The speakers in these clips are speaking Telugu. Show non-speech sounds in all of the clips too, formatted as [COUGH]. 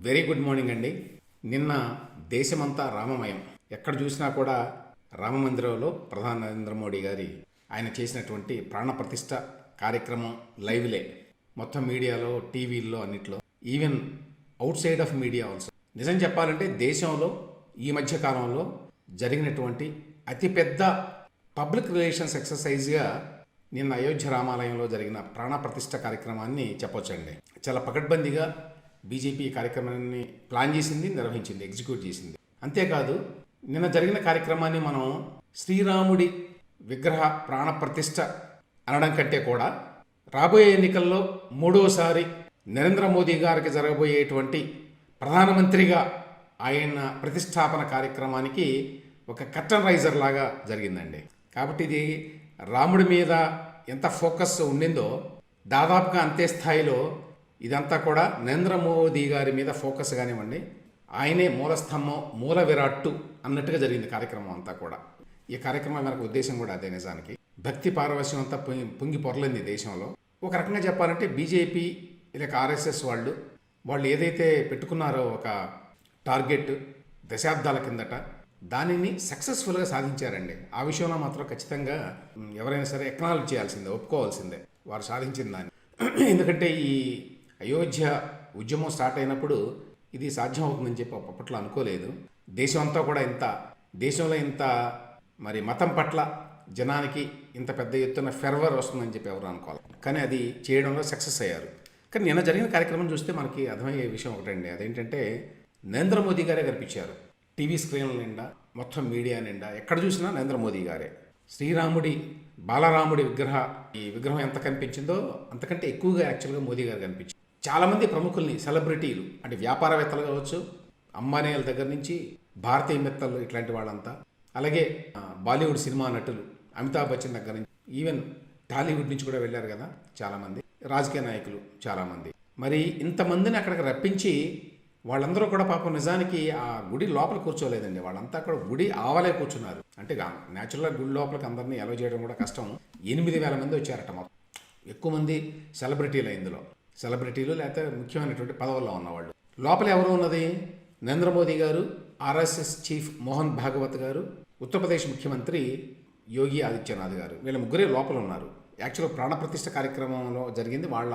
వెరీ గుడ్ మార్నింగ్ అండి. నిన్న దేశమంతా రామమయం. ఎక్కడ చూసినా కూడా రామ మందిరంలో ప్రధాని నరేంద్ర మోడీ గారి ఆయన చేసినటువంటి ప్రాణప్రతిష్ఠ కార్యక్రమం లైవ్లే. మొత్తం మీడియాలో టీవీల్లో అన్నిట్లో. Even outside of media also నిజం చెప్పాలంటే దేశంలో ఈ మధ్య కాలంలో జరిగినటువంటి అతిపెద్ద పబ్లిక్ రిలేషన్స్ ఎక్సర్సైజ్గా నిన్న అయోధ్య రామాలయంలో జరిగిన ప్రాణప్రతిష్ఠ కార్యక్రమాన్ని చెప్పొచ్చండి. చాలా పకడ్బందీగా బీజేపీ కార్యక్రమాన్ని ప్లాన్ చేసింది నిర్వహించింది ఎగ్జిక్యూట్ చేసింది. అంతేకాదు నిన్న జరిగిన కార్యక్రమాన్ని మనం శ్రీరాముడి విగ్రహ ప్రాణ ప్రతిష్ట అనడం కంటే కూడా రాబోయే ఎన్నికల్లో మూడోసారి నరేంద్ర మోదీ గారికి జరగబోయేటువంటి ప్రధానమంత్రిగా ఆయన ప్రతిష్టాపన కార్యక్రమానికి ఒక కట్టన్ రైజర్ లాగా జరిగిందండి. కాబట్టి ఇది రాముడి మీద ఎంత ఫోకస్ ఉండిందో దాదాపుగా అంతే స్థాయిలో ఇదంతా కూడా నరేంద్ర మోదీ గారి మీద ఫోకస్ కానివ్వండి ఆయనే మూలస్తంభం మూల విరాట్టు అన్నట్టుగా జరిగింది కార్యక్రమం అంతా కూడా. ఈ కార్యక్రమం మనకు ఉద్దేశం కూడా అదే నిజానికి. భక్తి పారవశ్యం అంతా పొంగి పొంగి పొరలింది దేశంలో. ఒక రకంగా చెప్పాలంటే బీజేపీ లేక ఆర్ఎస్ఎస్ వాళ్ళు వాళ్ళు ఏదైతే పెట్టుకున్నారో ఒక టార్గెట్ దశాబ్దాల కిందట దానిని సక్సెస్ఫుల్గా సాధించారండి. ఆ విషయంలో మాత్రం ఖచ్చితంగా ఎవరైనా సరే ఎక్నాలజ్ చేయాల్సిందే ఒప్పుకోవాల్సిందే వారు సాధించిన దాన్ని. [CLEARS THROAT] ఎందుకంటే ఈ అయోధ్య ఉద్యమం స్టార్ట్ అయినప్పుడు ఇది సాధ్యం అవుతుందని చెప్పి అప్పట్లో అనుకోలేదు. దేశం అంతా కూడా ఇంత దేశంలో ఇంత మరి మతం పట్ల జనానికి ఇంత పెద్ద ఎత్తున ఫెర్వర్ వస్తుందని చెప్పి ఎవరు అనుకోవాలి. కానీ అది చేయడంలో సక్సెస్ అయ్యారు. కానీ నిన్న జరిగిన కార్యక్రమం చూస్తే మనకి అర్థమయ్యే విషయం ఒకటండి. అదేంటంటే నరేంద్ర మోదీ గారే కనిపించారు. టీవీ స్క్రీన్ల నిండా మొత్తం మీడియా నిండా. ఎక్కడ చూసినా నరేంద్ర మోదీ గారే. శ్రీరాముడి బాలరాముడి విగ్రహ ఈ విగ్రహం ఎంత కనిపించిందో అంతకంటే ఎక్కువగా యాక్చువల్గా మోదీ గారు కనిపించింది చాలామంది ప్రముఖుల్ని సెలబ్రిటీలు అంటే వ్యాపారవేత్తలు కావచ్చు అంబానీల దగ్గర నుంచి భారతీయ మిత్తలు ఇట్లాంటి వాళ్ళంతా అలాగే బాలీవుడ్ సినిమా నటులు అమితాబ్ బచ్చన్ దగ్గర నుంచి ఈవెన్ టాలీవుడ్ నుంచి కూడా వెళ్ళారు కదా చాలామంది రాజకీయ నాయకులు చాలామంది. మరి ఇంతమందిని అక్కడికి రప్పించి వాళ్ళందరూ కూడా పాపం నిజానికి ఆ గుడి లోపల కూర్చోలేదండి. వాళ్ళంతా అక్కడ గుడి ఆవలే కూర్చున్నారు. అంటే న్యాచురల్గా గుడి లోపలికి అందరినీ ఎలో చేయడం కూడా కష్టం. ఎనిమిది వేల మంది వచ్చారట మొత్తం. ఎక్కువ మంది సెలబ్రిటీలు ఇందులో. సెలబ్రిటీలు లేకపోతే ముఖ్యమైనటువంటి పదవుల్లో ఉన్నవాళ్ళు. లోపల ఎవరు ఉన్నది? నరేంద్ర మోదీ గారు ఆర్ఎస్ఎస్ చీఫ్ మోహన్ భాగవత్ గారు ఉత్తరప్రదేశ్ ముఖ్యమంత్రి యోగి ఆదిత్యనాథ్ గారు. వీళ్ళ ముగ్గురే లోపల ఉన్నారు. యాక్చువల్గా ప్రాణప్రతిష్ఠ కార్యక్రమంలో జరిగింది వాళ్ళ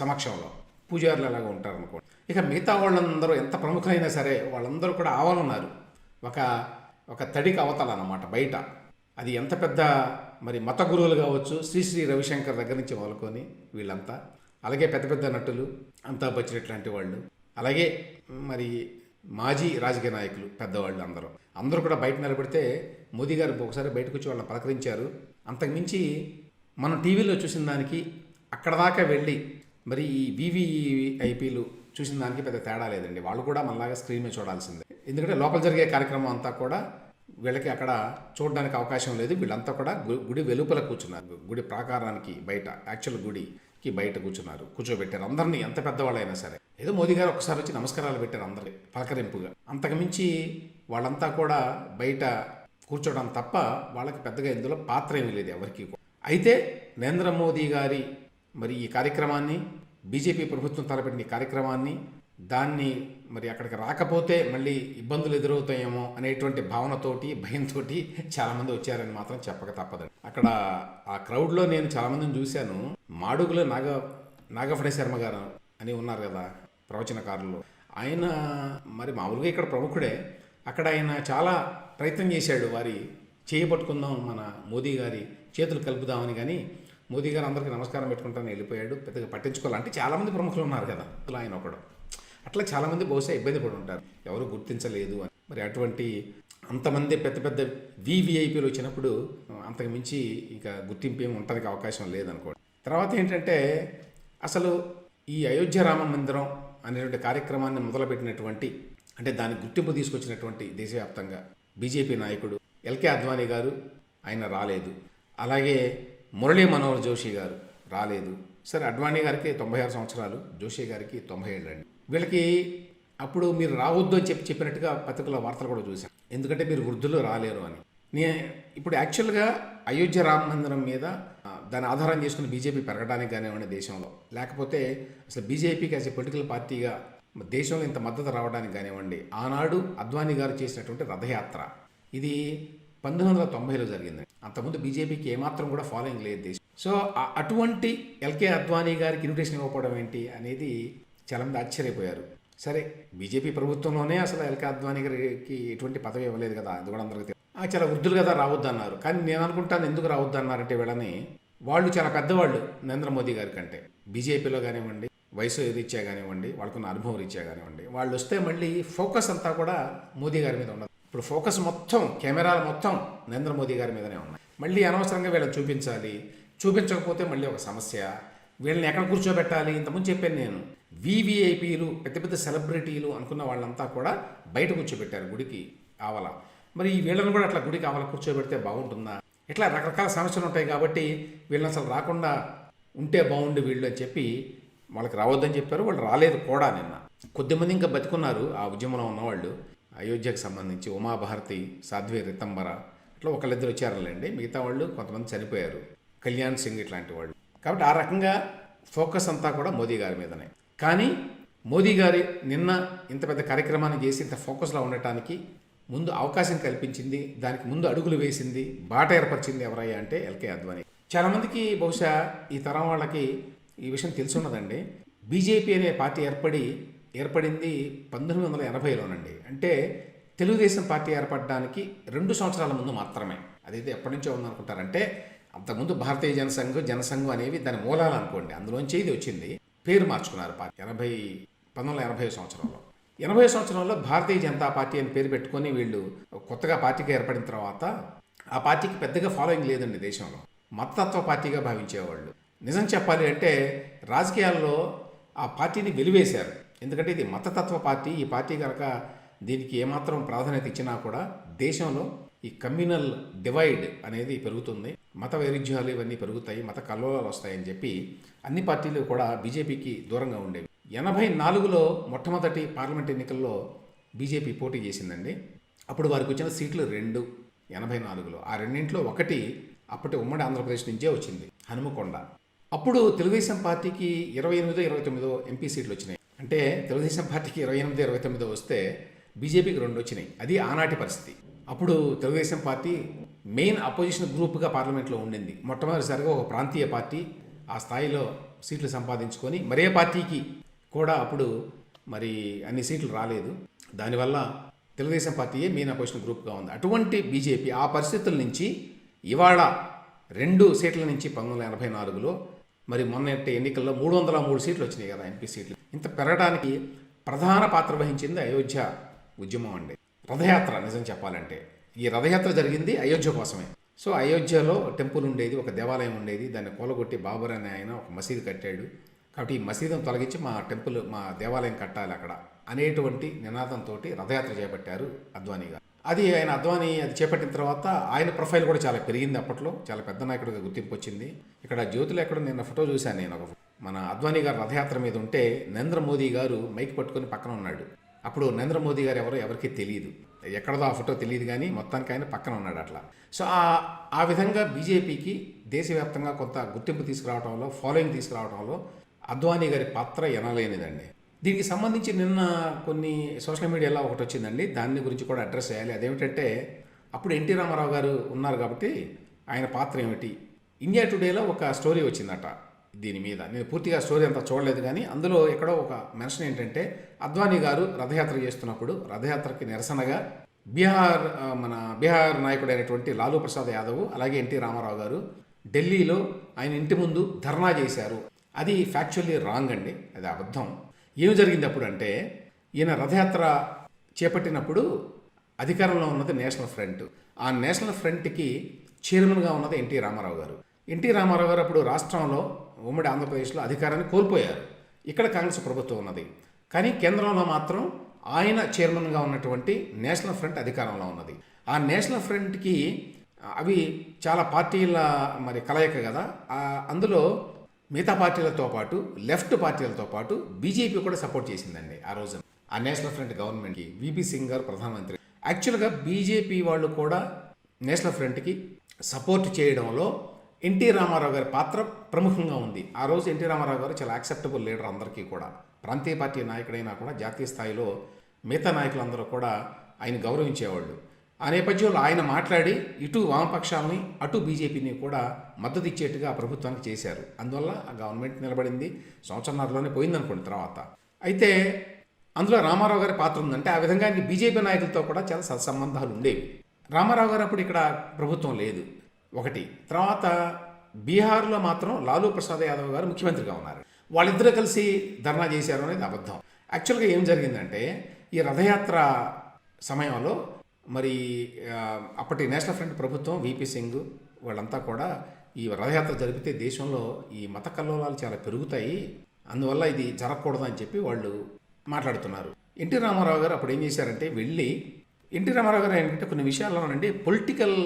సమక్షంలో. పూజారులు అలాగా ఉంటారు అనుకోండి ఇక మిగతా వాళ్ళందరూ ఎంత ప్రముఖులైనా సరే వాళ్ళందరూ కూడా ఆవాలన్నారు ఒక ఒక తడికి అవతల అనమాట బయట. అది ఎంత పెద్ద మరి మత గురువులు కావచ్చు శ్రీ శ్రీ రవిశంకర్ దగ్గర నుంచి మొదలుకొని వీళ్ళంతా. అలాగే పెద్ద పెద్ద నటులు అమితాబ్ బచ్చన్ ఇట్లాంటి వాళ్ళు. అలాగే మరి మాజీ రాజకీయ నాయకులు పెద్దవాళ్ళు అందరూ. అందరూ కూడా బయట నిలబడితే మోదీ గారు ఒకసారి బయటకు వచ్చి వాళ్ళని పలకరించారు. అంతకుమించి మనం టీవీలో చూసిన దానికి అక్కడ దాకా వెళ్ళి మరి ఈ వివిఐపీలు చూసిన దానికి పెద్ద తేడా లేదండి. వాళ్ళు కూడా మనలాగా స్క్రీన్ మీద చూడాల్సిందే. ఎందుకంటే లోపల జరిగే కార్యక్రమం అంతా కూడా వీళ్ళకి అక్కడ చూడడానికి అవకాశం లేదు. వీళ్ళంతా కూడా గు- గుడి వెలుపల కూర్చున్నారు. గుడి ప్రాకారానికి బయట యాక్చువల్ గుడి. కి బయట కూర్చున్నారు కూర్చోబెట్టారు. అందరినీ ఎంత పెద్దవాళ్ళైనా సరే. ఏదో మోదీ గారు ఒకసారి వచ్చి నమస్కారాలు పెట్టారు అందరికి పలకరింపుగా. అంతకుమించి వాళ్ళంతా కూడా బయట కూర్చోవడం తప్ప వాళ్ళకి పెద్దగా ఇందులో పాత్ర ఏమీ లేదు ఎవరికి అయితే నరేంద్ర మోదీ గారి మరి ఈ కార్యక్రమాన్ని బీజేపీ ప్రభుత్వం తలపెట్టిన ఈ కార్యక్రమాన్ని దాన్ని మరి అక్కడికి రాకపోతే మళ్ళీ ఇబ్బందులు ఎదురవుతాయేమో అనేటువంటి భావనతోటి భయంతో చాలామంది వచ్చారని మాత్రం చెప్పక తప్పదండి. అక్కడ ఆ క్రౌడ్లో నేను చాలామందిని చూశాను. మాడుగులో నాగ నాగఫణి శర్మ గారు అని ఉన్నారు కదా ప్రవచనకారులు. ఆయన మరి మామూలుగా ఇక్కడ ప్రముఖుడే. అక్కడ ఆయన చాలా ప్రయత్నం చేశాడు వారి చేయబట్టుకుందాం మన మోదీ గారి చేతులు కలుపుదామని కానీ మోదీ గారు అందరికీ నమస్కారం పెట్టుకుంటాను వెళ్ళిపోయాడు. పెద్దగా పట్టించుకోవాలంటే చాలామంది ప్రముఖులు ఉన్నారు కదా. అందులో ఆయన ఒకడు. అట్లా చాలామంది బహుశా ఇబ్బంది పడి ఉంటారు. ఎవరు గుర్తించలేదు అని. మరి అటువంటి అంతమంది పెద్ద పెద్ద వివిఐపీలు వచ్చినప్పుడు అంతకుమించి ఇంకా ఇక గుర్తింపు ఏమి ఉండడానికి అవకాశం లేదనుకోండి. తర్వాత ఏంటంటే అసలు ఈ అయోధ్య రామ మందిరం అనేటువంటి కార్యక్రమాన్ని మొదలుపెట్టినటువంటి అంటే దాని గుర్తింపు తీసుకొచ్చినటువంటి దేశవ్యాప్తంగా బీజేపీ నాయకుడు ఎల్కే అద్వానీ గారు ఆయన రాలేదు. అలాగే మురళీ మనోహర్ జోషి గారు రాలేదు. సరే అడ్వాణి గారికి తొంభై ఆరు సంవత్సరాలు జోషి గారికి తొంభై ఏళ్ళు అండి. వీళ్ళకి అప్పుడు మీరు రావద్దు అని చెప్పి చెప్పినట్టుగా పత్రికల వార్తలు కూడా చూశాను. ఎందుకంటే మీరు వృద్ధులు రాలేరు అని. నే ఇప్పుడు యాక్చువల్గా అయోధ్య రామ మందిరం మీద దాని ఆధారం చేసుకుని బీజేపీ పెరగడానికి కానివ్వండి దేశంలో. లేకపోతే అసలు బీజేపీకి యాజ్ ఏ పొలిటికల్ పార్టీగా దేశంలో ఇంత మద్దతు రావడానికి కానివ్వండి ఆనాడు అద్వానీ గారు చేసినటువంటి రథయాత్ర. ఇది పంతొమ్మిది వందల తొంభైలో జరిగింది. అంతకుముందు బీజేపీకి ఏమాత్రం కూడా ఫాలోయింగ్ లేదు దేశం. సో అటువంటి ఎల్కే అద్వానీ గారికి ఇన్విటేషన్ ఇవ్వకపోవడం ఏంటి అనేది చాలామంది ఆశ్చర్యపోయారు. సరే బీజేపీ ప్రభుత్వంలోనే అసలు ఎల్కే అద్వానీ గారికి ఎటువంటి పదవి ఇవ్వలేదు కదా అది కూడా అందరికీ చాలా వృద్ధులు కదా రావద్దు అన్నారు కానీ నేను అనుకుంటాను ఎందుకు రావద్దు అన్నారంటే వీళ్ళని వాళ్ళు చాలా పెద్దవాళ్ళు నరేంద్ర మోదీ గారి కంటే. బీజేపీలో కానివ్వండి వయసు రీత్యా కానివ్వండి వాళ్ళకున్న అనుభవం రీత్యా కానివ్వండి వాళ్ళు వస్తే మళ్ళీ ఫోకస్ అంతా కూడా మోదీ గారి మీద ఉండదు ఇప్పుడు ఫోకస్ మొత్తం కెమెరాలు మొత్తం నరేంద్ర మోదీ గారి మీదనే ఉన్నాయి. మళ్ళీ అనవసరంగా వీళ్ళని చూపించాలి. చూపించకపోతే మళ్ళీ ఒక సమస్య. వీళ్ళని ఎక్కడ కూర్చోబెట్టాలి? ఇంతకుముందు చెప్పాను నేను. వివిఐపీలు పెద్ద పెద్ద సెలబ్రిటీలు అనుకున్న వాళ్ళంతా కూడా బయట కూర్చోబెట్టారు గుడికి ఆవల. మరి ఈ వీళ్ళని కూడా అట్లా గుడికి ఆవల కూర్చోబెడితే బాగుంటుందా? ఇట్లా రకరకాల సమస్యలు ఉంటాయి కాబట్టి వీళ్ళని అసలు రాకుండా ఉంటే బాగుండు వీళ్ళు అని చెప్పి వాళ్ళకి రావద్దని చెప్పారు. వాళ్ళు రాలేదు కూడా నిన్న. కొద్దిమంది ఇంకా బతుకున్నారు ఆ ఉద్యమంలో ఉన్నవాళ్ళు. అయోధ్యకు సంబంధించి ఉమాభారతి సాధ్వి రితంబర ఇట్లా ఒకళ్ళిద్దరు వచ్చారులేండి. మిగతా వాళ్ళు కొంతమంది చనిపోయారు. కళ్యాణ్ సింగ్ ఇట్లాంటి వాళ్ళు. కాబట్టి ఆ రకంగా ఫోకస్ అంతా కూడా మోదీ గారి మీదనే. కానీ మోదీ గారి నిన్న ఇంత పెద్ద కార్యక్రమాన్ని చేసి ఇంత ఫోకస్లో ఉండటానికి ముందు అవకాశం కల్పించింది దానికి ముందు అడుగులు వేసింది బాట ఏర్పరిచింది ఎవరయ్యా అంటే ఎల్కే అద్వానీ. చాలామందికి బహుశా ఈ తరం వాళ్ళకి ఈ విషయం తెలిసి ఉన్నదండి బీజేపీ అనే పార్టీ ఏర్పడి ఏర్పడింది పంతొమ్మిది వందల ఎనభైలోనండి. అంటే తెలుగుదేశం పార్టీ ఏర్పడడానికి రెండు సంవత్సరాల ముందు మాత్రమే. అదైతే ఎప్పటి నుంచో ఉందనుకుంటారంటే అంతకుముందు భారతీయ జనసంఘం జనసంఘం అనేవి దాని మూలాలు అనుకోండి. అందులోంచి ఇది వచ్చింది. పేరు మార్చుకున్నారు పార్టీ ఎనభై పంతొమ్మిది వందల ఎనభై సంవత్సరంలో. ఎనభై సంవత్సరంలో భారతీయ జనతా పార్టీ అని పేరు పెట్టుకొని వీళ్ళు కొత్తగా పార్టీగా ఏర్పడిన తర్వాత ఆ పార్టీకి పెద్దగా ఫాలోయింగ్ లేదండి దేశంలో. మతతత్వ పార్టీగా భావించేవాళ్ళు. నిజం చెప్పాలి అంటే రాజకీయాల్లో ఆ పార్టీని వెలివేశారు. ఎందుకంటే ఇది మతతత్వ పార్టీ. ఈ పార్టీ కనుక దీనికి ఏమాత్రం ప్రాధాన్యత ఇచ్చినా కూడా దేశంలో ఈ కమ్యూనల్ డివైడ్ అనేది పెరుగుతుంది. మత వైరుధ్యాలు ఇవన్నీ పెరుగుతాయి మత కల్లోలాలు వస్తాయని చెప్పి అన్ని పార్టీలు కూడా బీజేపీకి దూరంగా ఉండేవి. ఎనభై నాలుగులో మొట్టమొదటి పార్లమెంట్ ఎన్నికల్లో బీజేపీ పోటీ చేసిందండి. అప్పుడు వారికి వచ్చిన సీట్లు రెండు ఎనభై నాలుగులో. ఆ రెండింటిలో ఒకటి అప్పటి ఉమ్మడి ఆంధ్రప్రదేశ్ నుంచే వచ్చింది హనుమకొండ. అప్పుడు తెలుగుదేశం పార్టీకి ఇరవై ఎనిమిదో ఇరవై తొమ్మిదో ఎంపీ సీట్లు వచ్చినాయి. అంటే తెలుగుదేశం పార్టీకి ఇరవై ఎనిమిది ఇరవై తొమ్మిదో వస్తే బీజేపీకి రెండు వచ్చినాయి. అది ఆనాటి పరిస్థితి. అప్పుడు తెలుగుదేశం పార్టీ మెయిన్ అపోజిషన్ గ్రూప్గా పార్లమెంట్లో ఉండింది. మొట్టమొదటిసారిగా ఒక ప్రాంతీయ పార్టీ ఆ స్థాయిలో సీట్లు సంపాదించుకొని మరే పార్టీకి కూడా అప్పుడు మరి అన్ని సీట్లు రాలేదు. దానివల్ల తెలుగుదేశం పార్టీయే మెయిన్ అపోజిషన్ గ్రూప్గా ఉంది. అటువంటి బీజేపీ ఆ పరిస్థితుల నుంచి ఇవాళ రెండు సీట్ల నుంచి పంతొమ్మిది వందల ఎనభై నాలుగులో మరి మొన్నటి ఎన్నికల్లో మూడు వందల మూడు సీట్లు వచ్చినాయి కదా ఎంపీ సీట్లు. ఇంత పెరగడానికి ప్రధాన పాత్ర వహించింది అయోధ్య ఉద్యమం అండి. రథయాత్ర నిజం చెప్పాలంటే. ఈ రథయాత్ర జరిగింది అయోధ్య కోసమే. సో అయోధ్యలో టెంపుల్ ఉండేది ఒక దేవాలయం ఉండేది. దాన్ని కూలగొట్టి బాబర్ అనే ఆయన ఒక మసీదు కట్టాడు. కాబట్టి ఈ మసీదును తొలగించి మా టెంపుల్ మా దేవాలయం కట్టాలి అక్కడ అనేటువంటి నినాదంతో రథయాత్ర చేపట్టారు అద్వానీ గారు. అది ఆయన అద్వానీ అది చేపట్టిన తర్వాత ఆయన ప్రొఫైల్ కూడా చాలా పెరిగింది అప్పట్లో. చాలా పెద్ద నాయకుడిగా గుర్తింపు వచ్చింది. ఇక్కడ జ్యోతులు ఎక్కడ నిన్న ఫోటో చూశాను నేను ఒక మన అద్వానీ గారు రథయాత్ర మీద ఉంటే నరేంద్ర మోదీ గారు మైక్ పట్టుకొని పక్కన ఉన్నాడు. అప్పుడు నరేంద్ర మోదీ గారు ఎవరో ఎవరికీ తెలియదు ఎక్కడదో ఆ ఫోటో తెలియదు కానీ మొత్తానికి ఆయన పక్కన ఉన్నాడు అట్లా. సో ఆ ఆ విధంగా బీజేపీకి దేశవ్యాప్తంగా కొంత గుర్తింపు తీసుకురావడంలో ఫాలోయింగ్ తీసుకురావడంలో అద్వానీ గారి పాత్ర ఎనలేనిదండి. దీనికి సంబంధించి నిన్న కొన్ని సోషల్ మీడియాలో ఒకటి వచ్చిందండి. దాని గురించి కూడా అడ్రస్ చేయాలి. అదేమిటంటే అప్పుడు ఎన్టీ రామారావు గారు ఉన్నారు కాబట్టి ఆయన పాత్ర ఏమిటి? ఇండియా టుడేలో ఒక స్టోరీ వచ్చిందట. దీని మీద. నేను పూర్తిగా స్టోరీ అంతా చూడలేదు కానీ అందులో ఎక్కడో ఒక మెన్షన్ ఏంటంటే అద్వానీ గారు రథయాత్ర చేస్తున్నప్పుడు రథయాత్రకి నిరసనగా బీహార్ మన బీహార్ నాయకుడు అయినటువంటి లాలూ ప్రసాద్ యాదవ్ అలాగే ఎన్టీ రామారావు గారు ఢిల్లీలో ఆయన ఇంటి ముందు ధర్నా చేశారు. అది ఫ్యాక్చువల్లీ రాంగ్ అండి అది అబద్ధం. ఏమి జరిగింది అప్పుడు అంటే ఈయన రథయాత్ర చేపట్టినప్పుడు అధికారంలో ఉన్నది నేషనల్ ఫ్రంట్. ఆ నేషనల్ ఫ్రంట్కి చైర్మన్గా ఉన్నది ఎన్టీ రామారావు గారు. ఎన్టీ రామారావు గారు అప్పుడు రాష్ట్రంలో ఉమ్మడి ఆంధ్రప్రదేశ్లో అధికారాన్ని కోల్పోయారు. ఇక్కడ కాంగ్రెస్ ప్రభుత్వం ఉన్నది. కానీ కేంద్రంలో మాత్రం ఆయన చైర్మన్గా ఉన్నటువంటి నేషనల్ ఫ్రంట్ అధికారంలో ఉన్నది. ఆ నేషనల్ ఫ్రంట్కి అవి చాలా పార్టీల మరి కలయిక కదా. అందులో మిగతా పార్టీలతో పాటు లెఫ్ట్ పార్టీలతో పాటు బీజేపీ కూడా సపోర్ట్ చేసిందండి ఆ రోజున ఆ నేషనల్ ఫ్రంట్ గవర్నమెంట్కి విపి సింగ్ గారు ప్రధానమంత్రి. యాక్చువల్గా బీజేపీ వాళ్ళు కూడా నేషనల్ ఫ్రంట్కి సపోర్ట్ చేయడంలో ఎన్టీ రామారావు గారి పాత్ర ప్రముఖంగా ఉంది. ఆ రోజు ఎన్టీ రామారావు గారు చాలా యాక్సెప్టబుల్ లీడర్ అందరికీ కూడా. ప్రాంతీయ పార్టీ నాయకుడైనా కూడా జాతీయ స్థాయిలో మిగతా నాయకులందరూ కూడా ఆయన గౌరవించేవాళ్ళు. ఆ నేపథ్యంలో ఆయన మాట్లాడి ఇటు వామపక్షాలని అటు బీజేపీని కూడా మద్దతు ఇచ్చేట్టుగా ఆ ప్రభుత్వానికి చేశారు. అందువల్ల ఆ గవర్నమెంట్ నిలబడింది. సంవత్సరంలోనే పోయిందనుకోండి తర్వాత. అయితే అందులో రామారావు గారి పాత్ర ఉందంటే ఆ విధంగా బీజేపీ నాయకులతో కూడా చాలా సత్సంబంధాలు ఉండేవి. రామారావు గారు అప్పుడు ఇక్కడ ప్రభుత్వం లేదు. ఒకటి. తర్వాత బీహార్లో మాత్రం లాలూ ప్రసాద్ యాదవ్ గారు ముఖ్యమంత్రిగా ఉన్నారు. వాళ్ళిద్దరూ కలిసి ధర్నా చేశారు అనేది అబద్ధం. యాక్చువల్గా ఏం జరిగిందంటే ఈ రథయాత్ర సమయంలో మరి అప్పటి నేషనల్ ఫ్రంట్ ప్రభుత్వం విపి సింగ్ వాళ్ళంతా కూడా ఈ రథయాత్ర జరిపితే దేశంలో ఈ మత కల్లోలాలు చాలా పెరుగుతాయి. అందువల్ల ఇది జరగకూడదు అని చెప్పి వాళ్ళు మాట్లాడుతున్నారు. ఎన్టీ రామారావు గారు అప్పుడు ఏం చేశారంటే వెళ్ళి ఎన్టీ రామారావు గారు ఏంటంటే కొన్ని విషయాల్లోనండి పొలిటికల్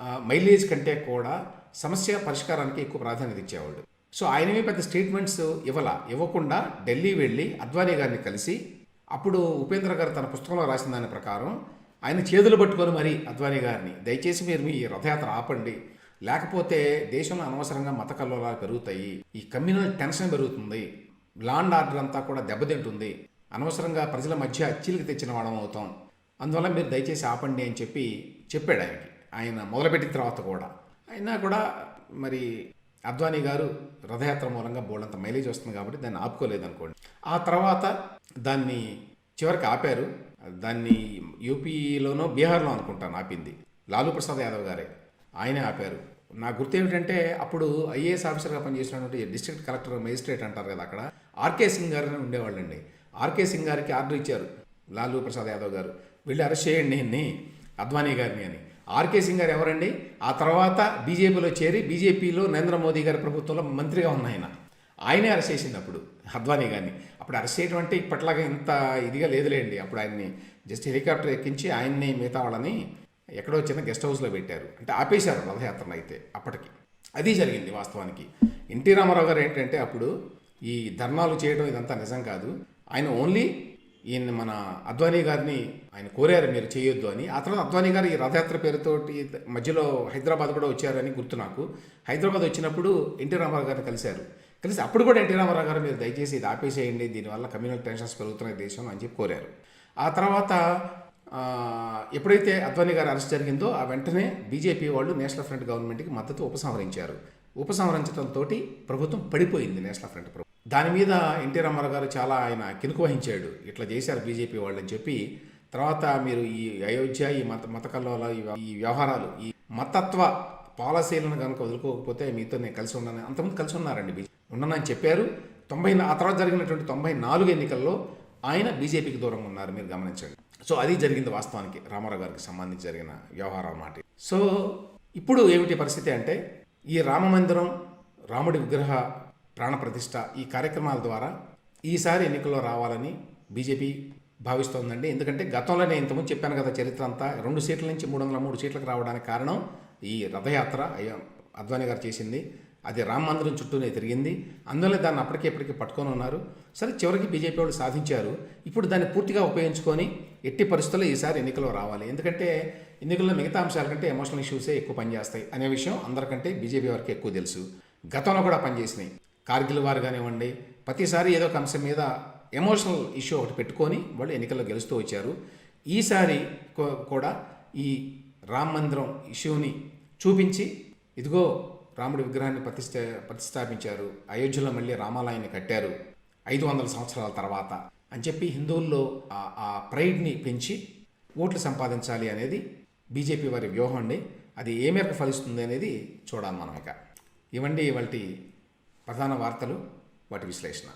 మైలేజ్ కంటే కూడా సమస్య పరిష్కారానికి ఎక్కువ ప్రాధాన్యత ఇచ్చేవాడు సో ఆయనమే పెద్ద స్టేట్మెంట్స్ ఇవ్వాల. ఇవ్వకుండా ఢిల్లీ వెళ్ళి అద్వానీ గారిని కలిసి అప్పుడు ఉపేంద్ర గారు తన పుస్తకంలో రాసిన దాని ప్రకారం ఆయన చేతులు పట్టుకొని మరి అద్వానీ గారిని దయచేసి మీరు మీ రథయాత్ర ఆపండి. లేకపోతే దేశంలో అనవసరంగా మత కల్లోలాలు పెరుగుతాయి. ఈ కమ్యూనల్ టెన్షన్ పెరుగుతుంది. లాండ్ ఆర్డర్ అంతా కూడా దెబ్బతింటుంది. అనవసరంగా ప్రజల మధ్య చిలికి తెచ్చిన వాడమవుతాం అందువల్ల మీరు దయచేసి ఆపండి అని చెప్పి చెప్పాడు ఆయనకి. ఆయన మొదలుపెట్టిన తర్వాత కూడా అయినా కూడా మరి అద్వానీ గారు రథయాత్ర మూలంగా బోల్డంత మైలేజ్ వస్తుంది కాబట్టి దాన్ని ఆపుకోలేదు అనుకోండి ఆ తర్వాత దాన్ని చివరికి ఆపారు. దాన్ని యూపీలోనో బీహార్లో అనుకుంటాను ఆపింది. లాలూ ప్రసాద్ యాదవ్ గారే ఆయనే ఆపారు. నా గుర్తు ఏమిటంటే అప్పుడు ఐఏఎస్ ఆఫీసర్గా పనిచేసినటువంటి డిస్ట్రిక్ట్ కలెక్టర్ మేజిస్ట్రేట్ అంటారు కదా అక్కడ ఆర్కే సింగ్ గారు ఉండేవాళ్ళండి. ఆర్కే సింగ్ గారికి ఆర్డర్ ఇచ్చారు లాలూ ప్రసాద్ యాదవ్ గారు. వెళ్ళి అరెస్ట్ చేయండి అద్వానీ గారిని అని. ఆర్కే సింగ్ గారు ఎవరండి? ఆ తర్వాత బీజేపీలో చేరి బీజేపీలో నరేంద్ర మోదీ గారి ప్రభుత్వంలో మంత్రిగా ఉన్న ఆయన. ఆయనే అరెస్ట్ చేసింది అప్పుడు అద్వానీ గారిని. అప్పుడు అరెస్ట్ చేయడం అంటే ఇప్పట్లాగా ఇంత ఇదిగా లేదులేండి. అప్పుడు ఆయన్ని జస్ట్ హెలికాప్టర్ ఎక్కించి ఆయన్ని మిగతా వాళ్ళని ఎక్కడో చిన్న గెస్ట్ హౌస్లో పెట్టారు. అంటే ఆపేశారు రథయాత్రను అయితే అప్పటికి. అది జరిగింది వాస్తవానికి. ఎన్టీ రామారావు గారు ఏంటంటే అప్పుడు ఈ ధర్నాలు చేయడం ఇదంతా నిజం కాదు. ఆయన ఓన్లీ ఈయన మన అద్వానీ గారిని ఆయన కోరారు మీరు చేయొద్దు అని. ఆ తర్వాత అద్వానీ గారు ఈ రథయాత్ర పేరుతోటి మధ్యలో హైదరాబాద్ కూడా వచ్చారని గుర్తు నాకు. హైదరాబాద్ వచ్చినప్పుడు ఎన్టీ రామారావు గారిని కలిశారు. కలిసి అప్పుడు కూడా ఎన్టీ రామారావు గారు మీరు దయచేసి ఇది ఆపేసేయండి దీనివల్ల కమ్యూనల్ టెన్షన్స్ పెరుగుతున్నాయి దేశం అని చెప్పి కోరారు. ఆ తర్వాత ఎప్పుడైతే అద్వానీ గారు అరెస్ట్ జరిగిందో ఆ వెంటనే బీజేపీ వాళ్ళు నేషనల్ ఫ్రంట్ గవర్నమెంట్కి మద్దతు ఉపసంహరించారు. ఉపసంహరించడంతో ప్రభుత్వం పడిపోయింది నేషనల్ ఫ్రంట్ ప్రభుత్వం. దాని మీద ఎన్టీ రామారావు గారు చాలా ఆయన కినుకు వహించాడు. ఇట్లా చేశారు బీజేపీ వాళ్ళు అని చెప్పి. తర్వాత మీరు ఈ అయోధ్య ఈ మత మత కల్లోల ఈ వ్యవహారాలు ఈ మతత్వ పాలసీలను కనుక వదులుకోకపోతే మీతో నేను కలిసి ఉన్నాను అంతకుముందు కలిసి ఉన్నారండి బీజేపీ ఉండనని చెప్పారు. తొంభై ఆ తర్వాత జరిగినటువంటి తొంభై నాలుగు ఎన్నికల్లో ఆయన బీజేపీకి దూరంగా ఉన్నారు మీరు గమనించండి. సో అది జరిగింది వాస్తవానికి రామారావు గారికి సంబంధించి జరిగిన వ్యవహారం అన్నమాట. సో ఇప్పుడు ఏమిటి పరిస్థితి అంటే ఈ రామ మందిరం రాముడి విగ్రహ ప్రాణప్రతిష్ఠ ఈ కార్యక్రమాల ద్వారా ఈసారి ఎన్నికల్లో రావాలని బీజేపీ భావిస్తోందండి. ఎందుకంటే గతంలో నేను ఇంతకుముందు చెప్పాను కదా చరిత్ర అంతా రెండు సీట్ల నుంచి మూడు వందల మూడు సీట్లకు రావడానికి కారణం ఈ రథయాత్ర అద్వానీ గారు చేసింది. అది రామ మందిరం చుట్టూనే తిరిగింది. అందువల్ల దాన్ని అప్పటికి ఇప్పటికీ పట్టుకొని ఉన్నారు. సరే చివరికి బీజేపీ వాళ్ళు సాధించారు. ఇప్పుడు దాన్ని పూర్తిగా ఉపయోగించుకొని ఎట్టి పరిస్థితుల్లో ఈసారి ఎన్నికల్లో రావాలి. ఎందుకంటే ఎన్నికల్లో మిగతా అంశాల కంటే ఎమోషనల్ ఇష్యూసే ఎక్కువ పనిచేస్తాయి అనే విషయం అందరికంటే బీజేపీ వారికి ఎక్కువ తెలుసు. గతంలో కూడా పనిచేసినాయి. కార్గిల్ వారు కానివ్వండి ప్రతిసారి ఏదో ఒక అంశం మీద ఎమోషనల్ ఇష్యూ ఒకటి పెట్టుకొని వాళ్ళు ఎన్నికల్లో గెలుస్తూ వచ్చారు. ఈసారి కూడా ఈ రామ మందిరం ఇష్యూని చూపించి ఇదిగో రాముడి విగ్రహాన్ని ప్రతిష్ట ప్రతిష్టాపించారు. అయోధ్యలో మళ్ళీ రామాలయాన్ని కట్టారు ఐదు వందల సంవత్సరాల తర్వాత అని చెప్పి హిందువుల్లో ఆ- ప్రైడ్ని పెంచి ఓట్లు సంపాదించాలి అనేది బీజేపీ వారి వ్యూహం అండి. అది ఏ మేరకు ఫలిస్తుంది అనేది చూడాలి మనం ఇక. ఇవ్వండి వాటి ప్రధాన వార్తలు వాటి విశ్లేషణ.